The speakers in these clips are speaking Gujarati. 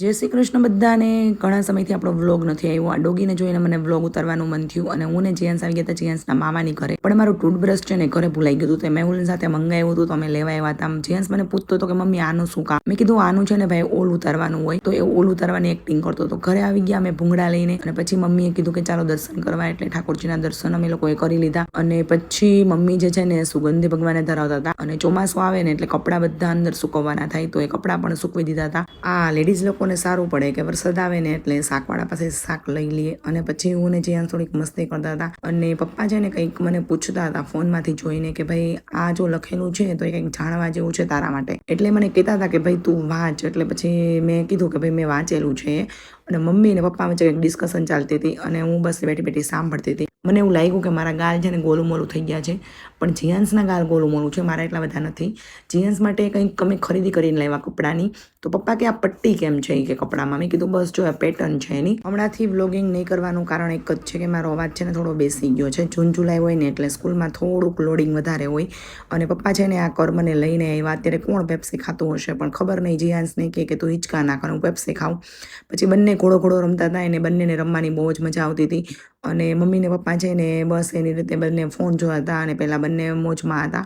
જય શ્રી કૃષ્ણ બધાને. ઘણા સમયથી આપણો વ્લોગ નથી આવ્યો. આ ડોગીને જોઈને મને વ્લોગ ઉતારવાનું મન થયું અને હું ને જીયાન્સ આવી ગયા હતા જીયાન્સના મામાની ઘરે. પણ મારું ટૂથબ્રશ છે ને ઘરે ભૂલાઈ ગયું હતું. મેં મેહુલ સાથે મંગાવ્યું હતું અમે લેવા આવ્યા હતા. જીયાન્સ મને પૂછતો હતો કે, મમ્મી, આનું શું કામ? મેં કીધું, આનું છે ને ભાઈ ઓલ ઉતારવાનું હોય. તો એ ઓલ ઉતારવાની એક્ટિંગ કરતો હતો. ઘરે આવી ગયા, અમે ભૂંગળા લઈને અને પછી મમ્મીએ કીધું કે, ચાલો દર્શન કરવા. એટલે ઠાકોરજીના દર્શન અમે લોકોએ કરી લીધા. અને પછી મમ્મી જે છે ને સુગંધી ભગવાને ધરાવતા હતા. અને ચોમાસું આવે ને એટલે કપડાં બધા અંદર સુકવવાના થાય તો એ કપડાં પણ સૂકવી દીધા હતા. આ લેડીઝ લોકોને સારું પડે કે વરસાદ આવે ને એટલે શાકવાળા પાસે શાક લઈ લઈએ. અને પછી હું ને જ્યાં થોડીક મસ્તી કરતા હતા. અને પપ્પા છે ને કંઈક મને પૂછતા હતા ફોનમાંથી જોઈને કે ભાઈ, આ જો લખેલું છે તો એ કંઈક જાણવા જેવું છે તારા માટે. એટલે મને કહેતા હતા કે ભાઈ, તું વાંચ. એટલે પછી મેં કીધું કે ભાઈ, મેં વાંચેલું છે. અને મમ્મી ને પપ્પા વચ્ચે કંઈક ડિસ્કશન ચાલતી હતી અને હું બસ બેઠી બેઠી સાંભળતી હતી. મને એવું લાગ્યું કે મારા ગાલ છે ને ગોલું મોલું થઈ ગયા છે. પણ જીયાન્સના ગાલ ગોલું મોલું છે, મારા એટલા બધા નથી. જીયાન્સ માટે કંઈક અમે ખરીદી કરીને લાવ્યા કપડાની. તો પપ્પા કે આ પટ્ટી કેમ છે કે કપડામાં? મેં કીધું, બસ જો આ પેટર્ન છે એની. હમણાંથી વ્લોગિંગ નહીં કરવાનું કારણ એક જ છે કે મારો અવાજ છે ને થોડો બેસી ગયો છે. જૂન, જુલાઈ હોય ને એટલે સ્કૂલમાં થોડુંક લોડિંગ વધારે હોય. અને પપ્પા છે ને આ કર્મને લઈને આવ્યા. અત્યારે કોણ પેપ્સી ખાતું હશે? પણ ખબર નહીં જીયાન્સને કે કે તું હિંચકા ના કર હું પેપ્સી ખાઉં. પછી બંને ઘોડો ઘોડો રમતા હતા, એને બંનેને રમવાની બહુ જ મજા આવતી હતી. અને મમ્મી ને પપ્પા છે ને બસ એની રીતે બંને ફોન જોતા હતા અને પહેલાં બંને મોજમાં હતા.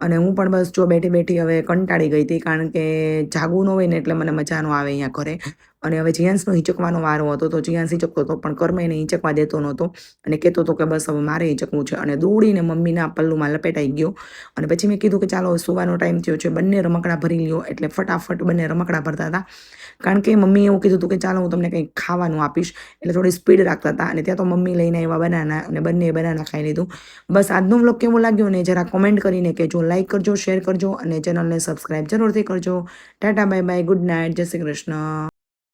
અને હું પણ બસ જો બેઠી બેઠી હવે કંટાળી ગઈ હતી કારણ કે જાગવું ન હોય ને એટલે મને મજા ન આવે અહીંયા ઘરે. અને હવે જીયાંશનો હિંચકવાનો વારો હતો, તો જીયાંશ હિંચકતો હતો પણ કર્મ એને હિંચકવા દેતો નહોતો અને કહેતો હતો કે બસ હવે મારે હિંચકવું છે. અને દોડીને મમ્મીના પલ્લુમાં લપેટાઈ ગયો અને પછી મેં કીધું કે ચાલો સુવાનો ટાઈમ થયો છે, બંને રમકડા ભરી લ્યો એટલે ફટાફટ બંને રમકડા ભરતા હતા. કારણ કે મમ્મીએ એવું કીધું હતું કે ચાલો હું તમને કંઈક ખાવાનું આપીશ એટલે થોડી સ્પીડ રાખતા હતા અને ત્યાં તો મમ્મી લઈને આવ્યા બનાના અને બંને બનાના ખાઈ લીધું. બસ આજનો વ્લોગ કેવો લાગ્યો ને જરા કોમેન્ટ કરીને કહેજો લાઈક કરજો શેર કરજો અને ચેનલને સબસ્ક્રાઈબ જરૂરથી કરજો. Tata bye bye good night જય શ્રી કૃષ્ણ.